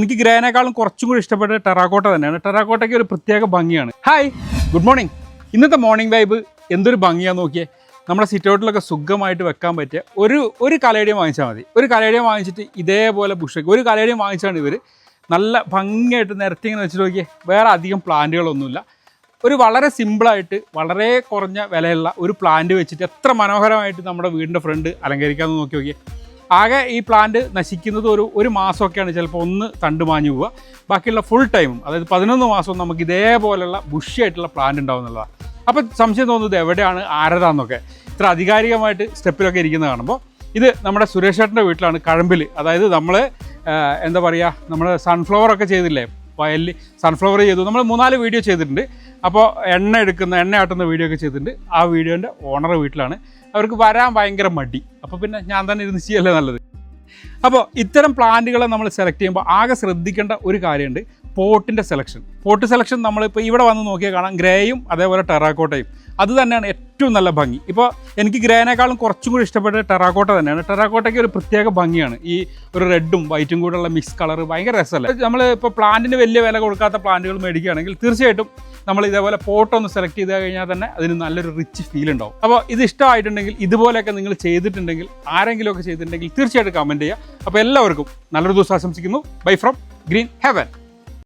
എനിക്ക് ഗ്രേനേക്കാളും കുറച്ചും കൂടി ഇഷ്ടപ്പെട്ട ടെറാക്കോട്ട തന്നെയാണ്. ടെറാക്കോട്ടയ്ക്ക് ഒരു പ്രത്യേക ഭംഗിയാണ്. ഹായ് ഗുഡ് മോർണിംഗ് ഇന്നത്തെ മോർണിംഗ് വൈബ് എന്തൊരു ഭംഗിയാണെന്ന് നോക്കിയേ. നമ്മുടെ സിറ്റൗട്ടിലൊക്കെ സുഖമായിട്ട് വെക്കാൻ പറ്റിയ ഒരു ഒരു കലേഡിയം വാങ്ങിച്ചാൽ മതി. ഒരു കലേഡിയം വാങ്ങിച്ചിട്ട് ഇതേപോലെ ബുഷക്ക് ഒരു കലേഡിയം വാങ്ങിച്ചാണ് ഇവർ നല്ല ഭംഗിയായിട്ട് നിരത്തി ഇങ്ങനെ വെച്ചിട്ട് നോക്കിയേ. വേറെ അധികം പ്ലാന്റുകളൊന്നുമില്ല. ഒരു വളരെ സിമ്പിളായിട്ട് വളരെ കുറഞ്ഞ വിലയുള്ള ഒരു പ്ലാന്റ് വെച്ചിട്ട് എത്ര മനോഹരമായിട്ട് നമ്മുടെ വീടിന്റെ ഫ്രണ്ട് അലങ്കരിക്കാമെന്ന് നോക്കി നോക്കിയേ. ആകെ ഈ പ്ലാന്റ് നശിക്കുന്നത് ഒരു ഒരു മാസമൊക്കെയാണ് ചിലപ്പോൾ ഒന്ന് തണ്ട് മാഞ്ഞു പോവുക. ബാക്കിയുള്ള ഫുൾ ടൈമും അതായത് പതിനൊന്ന് മാസവും നമുക്ക് ഇതേപോലെയുള്ള ബുഷിയായിട്ടുള്ള പ്ലാന്റ് ഉണ്ടാവും എന്നുള്ളതാണ്. അപ്പം സംശയം തോന്നുന്നത് എവിടെയാണ് ആരതാന്നൊക്കെ? ഇത്ര അധികാരികമായിട്ട് സ്റ്റെപ്പിലൊക്കെ ഇരിക്കുന്നത് കാണുമ്പോൾ ഇത് നമ്മുടെ സുരേഷ് ചേട്ടന്റെ വീട്ടിലാണ് കഴമ്പിൽ അതായത് നമ്മൾ എന്താ പറയുക നമ്മൾ സൺഫ്ലവർ ഒക്കെ ചെയ്തില്ലേ? വയലിൽ സൺഫ്ലവർ ചെയ്തു. നമ്മൾ മൂന്നാൽ വീഡിയോ ചെയ്തിട്ടുണ്ട്. അപ്പോൾ എണ്ണ എടുക്കുന്ന എണ്ണ ആട്ടുന്ന വീഡിയോ ഒക്കെ ചെയ്തിട്ടുണ്ട്. ആ വീഡിയോന്റെ ഓണർ വീട്ടിലാണ്. അവർക്ക് വരാൻ ഭയങ്കര മടി. അപ്പോൾ പിന്നെ ഞാൻ തന്നെ ഇരുന്ന് ചെയ്യല്ലേ നല്ലത്? അപ്പോൾ ഇത്തരം പ്ലാന്റുകളെ നമ്മൾ സെലക്ട് ചെയ്യുമ്പോൾ ആകെ ശ്രദ്ധിക്കേണ്ട ഒരു കാര്യമുണ്ട് പോട്ടിന്റെ സെലക്ഷൻ പോട്ട് സെലക്ഷൻ നമ്മളിപ്പോൾ ഇവിടെ വന്ന് നോക്കിയാൽ കാണാം ഗ്രേയും അതേപോലെ ടെറാക്കോട്ടയും. അത് തന്നെയാണ് ഏറ്റവും നല്ല ഭംഗി. ഇപ്പോൾ എനിക്ക് ഗ്രേനേക്കാളും കുറച്ചും കൂടി ഇഷ്ടപ്പെട്ട ടെറാക്കോട്ട തന്നെയാണ്. ടെറാക്കോട്ടയ്ക്ക് ഒരു പ്രത്യേക ഭംഗിയാണ്. ഈ ഒരു റെഡും വൈറ്റും കൂടെയുള്ള മിക്സ് കളർ ഭയങ്കര രസമല്ലേ? നമ്മൾ ഇപ്പോൾ പ്ലാന്റിന് വലിയ വില കൊടുക്കാത്ത പ്ലാന്റുകൾ മേടിക്കുകയാണെങ്കിൽ തീർച്ചയായിട്ടും നമ്മൾ ഇതേപോലെ ഫോട്ടോ ഒന്ന് സെലക്ട് ചെയ്ത് കഴിഞ്ഞാൽ തന്നെ അതിന് നല്ലൊരു റിച്ച് ഫീൽ ഉണ്ടാവും. അപ്പോൾ ഇത് ഇഷ്ടമായിട്ടുണ്ടെങ്കിൽ ഇതുപോലെയൊക്കെ നിങ്ങൾ ചെയ്തിട്ടുണ്ടെങ്കിൽ ആരെങ്കിലുമൊക്കെ ചെയ്തിട്ടുണ്ടെങ്കിൽ തീർച്ചയായിട്ടും കമന്റ് ചെയ്യുക. അപ്പോൾ എല്ലാവർക്കും നല്ലൊരു ദിവസം ആശംസിക്കുന്നു. Bye from green heaven